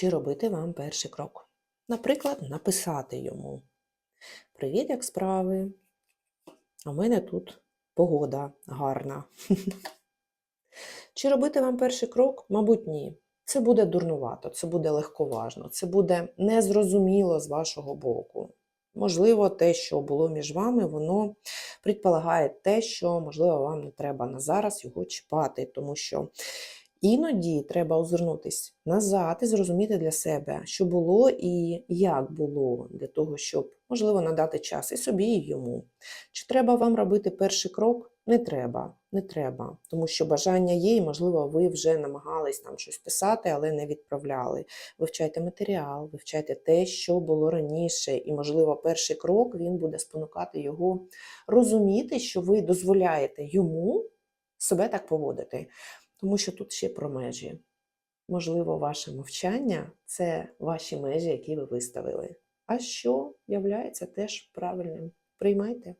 чи робити вам перший крок. Наприклад, написати йому: Привіт, як справи? А в мене тут погода гарна. Чи робити вам перший крок? Мабуть, ні. Це буде дурнувато, це буде легковажно, це буде незрозуміло з вашого боку. Можливо, те, що було між вами, воно предполагає те, що, можливо, вам не треба на зараз його чіпати, тому що іноді треба озирнутися назад і зрозуміти для себе, що було і як було, для того, щоб, можливо, надати час і собі, і йому. Чи треба вам робити перший крок? Не треба, не треба, тому що бажання є, і, можливо, ви вже намагались там щось писати, але не відправляли. Вивчайте матеріал, вивчайте те, що було раніше, і, можливо, перший крок він буде спонукати його розуміти, що ви дозволяєте йому себе так поводити, тому що тут ще про межі. Можливо, ваше мовчання це ваші межі, які ви виставили. А що являється теж правильним? Приймайте.